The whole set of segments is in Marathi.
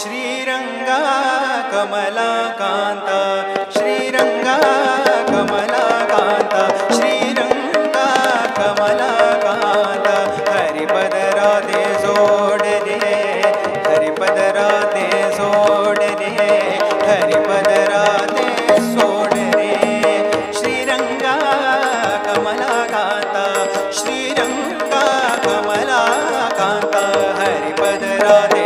श्रीरङ्गा कमलाकान्ता श्रीरङ्गा कमलाकान्ता श्रीरङ्गा कमलाकान्ता हरिपदराधे जोड रे हरिपदराधे जोड रे हरिपदराधे सोड रे श्रीरङ्गा कमलाकान्ता श्रीरङ्गा कमलाकान्ता हरिपद राधे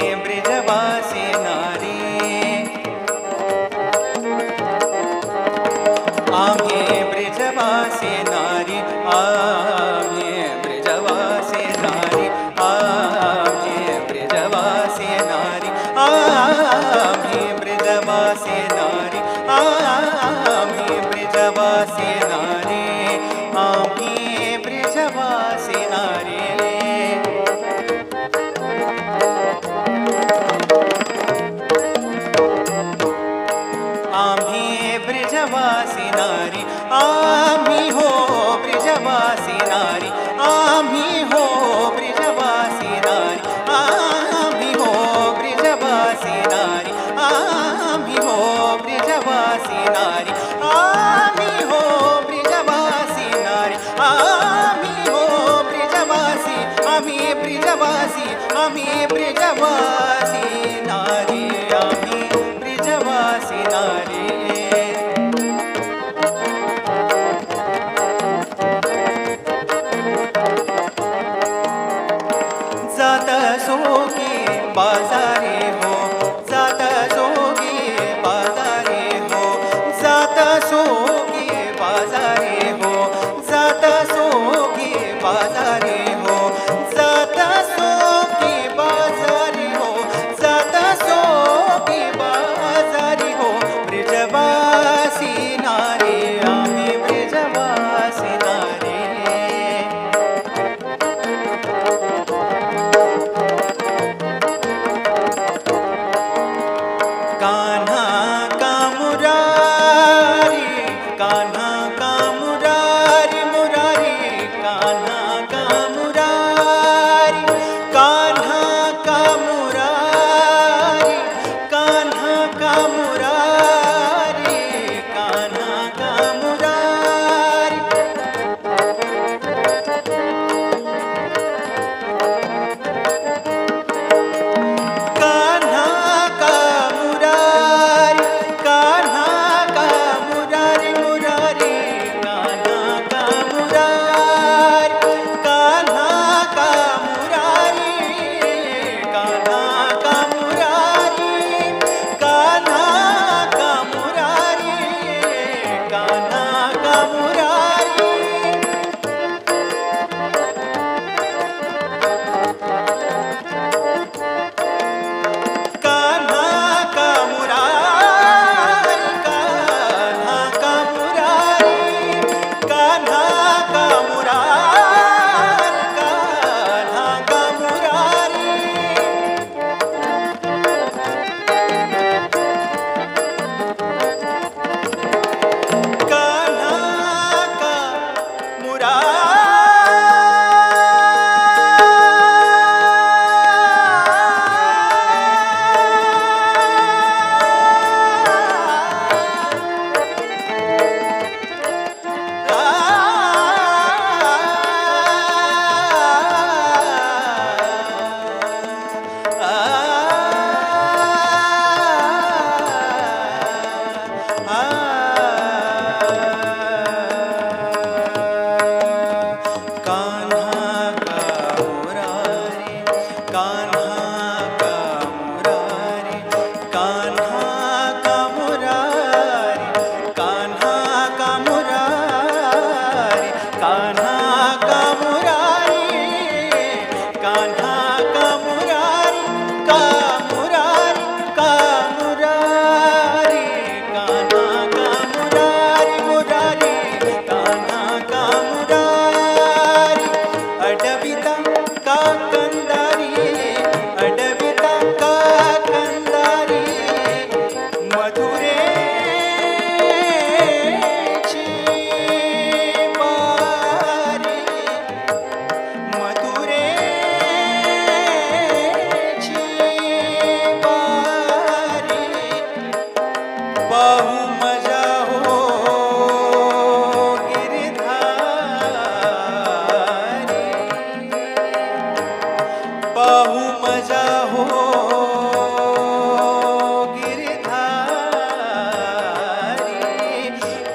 ब्रिजवासी नारी नारी नारी नारी ब्रिजवासी नारी। आम्ही ब्रिजवासी नारी आम्ही हो ब्रिजवासी नारी आम्ही हो ब्रिजवासी नारी आम्ही हो ब्रिजवासी नारी आम्ही हो ब्रिजवासी हो ब्रिजवासी ब्रिजवासी जात सोगी बाजारी Hare Gandhi.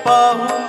पाऊँ